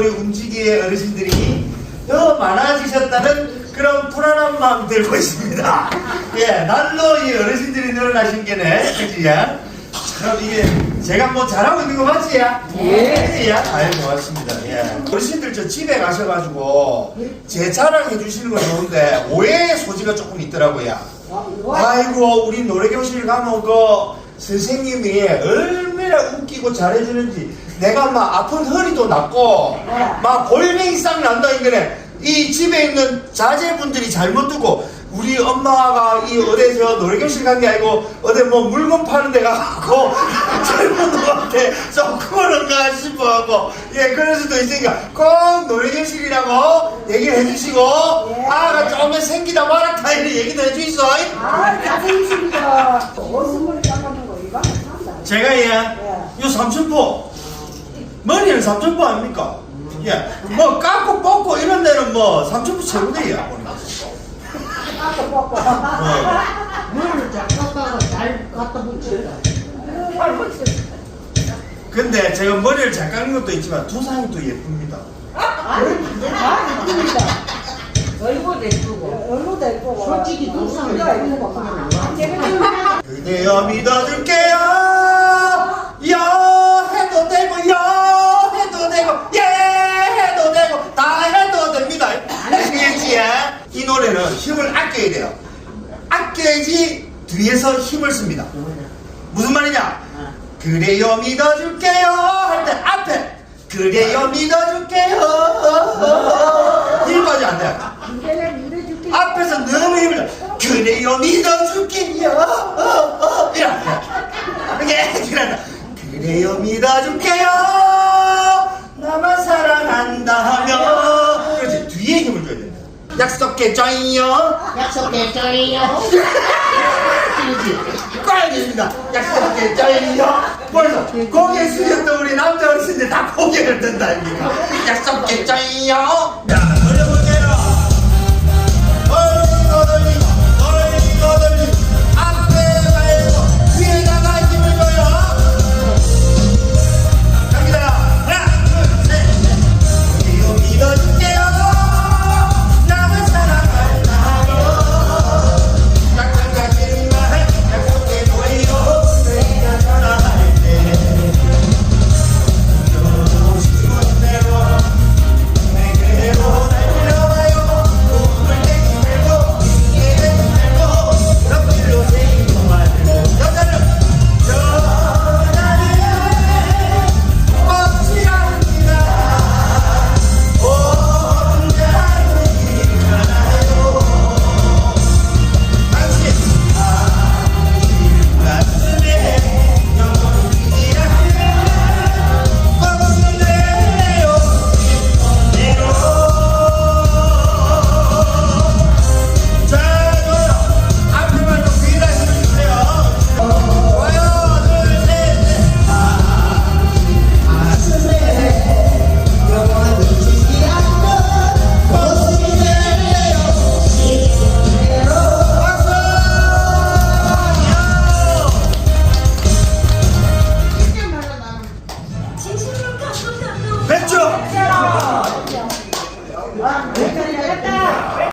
우리 움직이의 어르신들이 더 많아지셨다는 그런 불안한 마음 들고 있습니다. 예, 날로 이 어르신들이 늘어나신 게네, 그지, 야? 참, 이게, 제가 뭐 잘하고 있는 거 맞지, 야? 예. 야? 아유, 고맙습니다. 예. 어르신들 저 집에 가셔가지고, 제 자랑해 주시는 건 좋은데, 오해의 소지가 조금 있더라고요. 아이고, 우리 노래교실 가면 그, 선생님이 얼마나 웃기고 잘해주는지, 내가 막 아픈 허리도 낫고, 막 골뱅이 싹 난다, 이거네. 이 집에 있는 자제분들이 잘못 듣고, 우리 엄마가 이 어디서 노래교실 간 게 아니고, 어디 뭐 물건 파는 데 가고, 젊은 놈한테 좀 그런가 싶어 하고, 예, 그럴 수도 있으니까, 꼭 노래교실이라고 얘기를 해주시고, 아가 조금 생기다 말았다, 이런 얘기도 해주이소. 아, 자생이십니다. 어디서 머리 깎아놓은 거 이거. 제가 예, 요 삼천포 머리는 삼천포 아닙니까? 예, 뭐 깎고 뽑고 이런 데는 뭐 삼천포 최고대야. 뽑고. 물을 잘 깎아가 잘 갖다 붙였다. 근데 제가 머리를 잘 깎는 것도 있지만 두상이 또 예쁩니다. 아, 이쁩니다. 얼굴 예쁘고. 얼굴도 예쁘고. 솔직히 두상이 얼굴도 예쁘고. 막. 그대여 믿어줄게요. 노래는 힘을 아껴야 돼요. 아껴야지 뒤에서 힘을 씁니다. 무슨 말이냐? 그래요 믿어줄게요 할 때 앞에 그래요 믿어줄게요 힘까지 안 돼. 이래라 밀어줄게. 앞에서 너무 힘을 줘. 그래요 믿어줄게요 이렇게 이렇게 그래요 믿어줄게 약속해줘요. 약속했어요. ቋ입니다. 약속해줘요. 벌써 고개 숙였던 우리 남자 어르신들 다 고개를 든다 아닙니까. 약속해